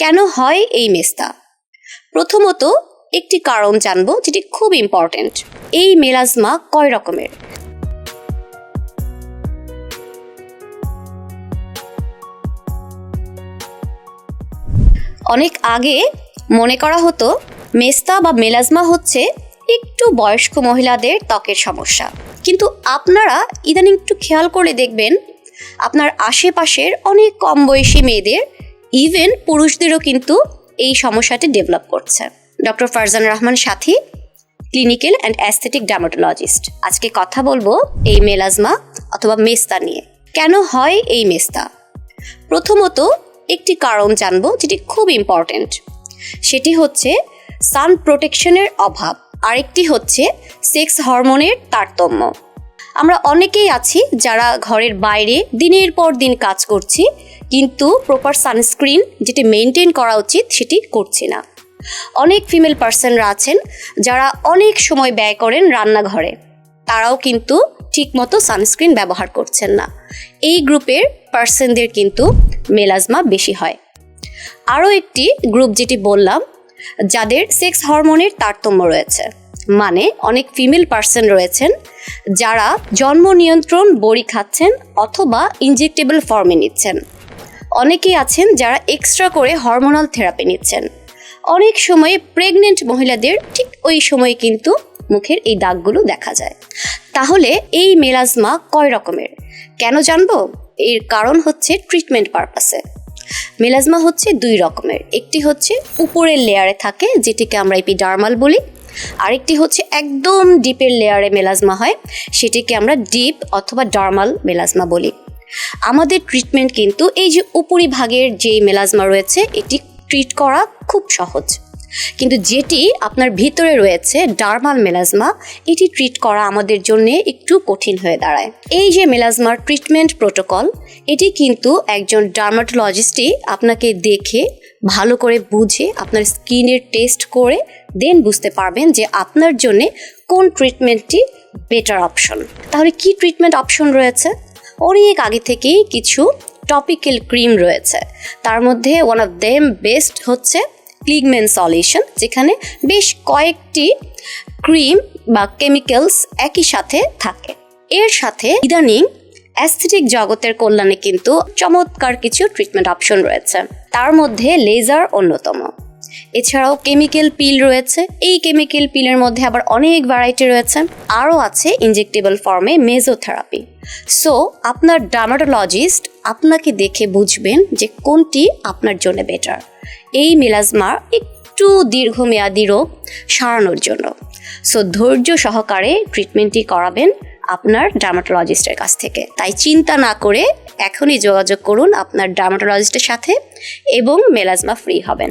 কেন হয় এই মেস্তা প্রথমত একটি কারণ জানব যেটি খুব ইম্পর্ট্যান্ট এই মেলাজমা কয় রকমের? অনেক আগে মনে করা হতো মেস্তা বা মেলাজমা হচ্ছে একটু বয়স্ক মহিলাদের ত্বকের সমস্যা। কিন্তু আপনারা ইদানিং একটু খেয়াল করে দেখবেন, আপনার আশেপাশের অনেক কম বয়সী মেয়েদের ইভেন পুরুষদেরও কিন্তু এই সমস্যাটি ডেভেলপ করছে। Doctor Farzan Rahman Sathi clinical and aesthetic dermatologist আজকে কথা বলব এই মেলাজমা অথবা মেস্তা নিয়ে। কেন হয় এই মেস্তা? প্রথমত একটি কারণ জানব যেটি খুব ইম্পর্ট্যান্ট সেটি হচ্ছে সান প্রোটেকশনের অভাব। আরেকটি হচ্ছে সেক্স হরমোনের তারতম্য। আমরা অনেকেই আছি যারা ঘরের বাইরে দিনের পর দিন কাজ করছি কিন্তু প্রপার সানস্ক্রিন যেটি মেনটেন করা উচিত সেটি করছি না। অনেক ফিমেল পার্সনরা আছেন যারা অনেক সময় ব্যয় করেন রান্নাঘরে। তারাও কিন্তু ঠিকমতো সানস্ক্রিন ব্যবহার করছেন না। এই গ্রুপের পার্সনদের কিন্তু মেলাজমা বেশি হয়। আরও একটি গ্রুপ যেটি বললাম, যাদের সেক্স হরমোনের তারতম্য রয়েছে। মানে অনেক ফিমেল পার্সন রয়েছেন যারা জন্ম নিয়ন্ত্রণ বড়ি খাচ্ছেন অথবা ইনজেক্টেবল ফর্মে নিচ্ছেন। অনেকেই আছেন যারা এক্সট্রা করে হরমোনাল থেরাপি নিচ্ছেন। অনেক সময়ে প্রেগনেন্ট মহিলাদের ঠিক ওই সময়ে কিন্তু মুখের এই দাগগুলো দেখা যায়। তাহলে এই মেলাজমা কয় রকমের? কেন জানব? এর কারণ হচ্ছে ট্রিটমেন্ট পারপাসে মেলাজমা হচ্ছে দুই রকমের। একটি হচ্ছে উপরের লেয়ারে থাকে, যেটিকে আমরা এপি এপিডার্মাল বলি। আরেকটি হচ্ছে একদম ডিপের লেয়ারে মেলাজমা হয়, সেটিকে আমরা ডিপ অথবা ডার্মাল মেলাজমা বলি। আমাদের ট্রিটমেন্ট কিন্তু এই যে উপরিভাগের যে মেলাজমা রয়েছে, এটি ট্রিট করা খুব সহজ। কিন্তু যেটি আপনার ভিতরে রয়েছে ডার্মাল মেলাজমা এটি ট্রিট করা আমাদের জন্য একটু কঠিন হয়ে দাঁড়ায়। এই যে মেলাজমার ট্রিটমেন্ট প্রোটোকল এটি কিন্তু একজন ডার্মাটোলজিস্টই আপনাকে দেখে, ভালো করে বুঝে, আপনার স্কিনের টেস্ট করে দেন বুঝতে পারবেন যে আপনার জন্য কোন ট্রিটমেন্টটি বেটার অপশন তাহলে কি ট্রিটমেন্ট অপশন রয়েছে? অনেক আগে থেকেই কিছু টপিক্যাল ক্রিম রয়েছে। তার মধ্যে ওয়ান অফ দেম বেস্ট হচ্ছে ক্লিগমেন সলিউশন যেখানে বেশ কয়েকটি ক্রিম বা কেমিক্যালস একই সাথে থাকে। এর সাথে ইদানিং অ্যাস্থেটিক জগতের কল্যাণে কিন্তু চমৎকার কিছু ট্রিটমেন্ট অপশন রয়েছে। তার মধ্যে লেজার অন্যতম। এছাড়াও কেমিক্যাল পিল রয়েছে। এই কেমিক্যাল পিলের মধ্যে আবার অনেক ভ্যারাইটি রয়েছে। আরও আছে ইনজেক্টেবল ফর্মে মেজোথেরাপি সো আপনার ডার্মাটোলজিস্ট আপনাকে দেখে বুঝবেন যে কোনটি আপনার জন্য বেটার এই মেলাজমার একটু দীর্ঘমেয়াদী রোগ সারানোর জন্য। সো ধৈর্য সহকারে ট্রিটমেন্টটি করাবেন আপনার ডার্মাটোলজিস্টের কাছ থেকে। তাই চিন্তা না করে এখনই যোগাযোগ করুন আপনার ডার্মাটোলজিস্টের সাথে এবং মেলাজমা ফ্রি হবেন।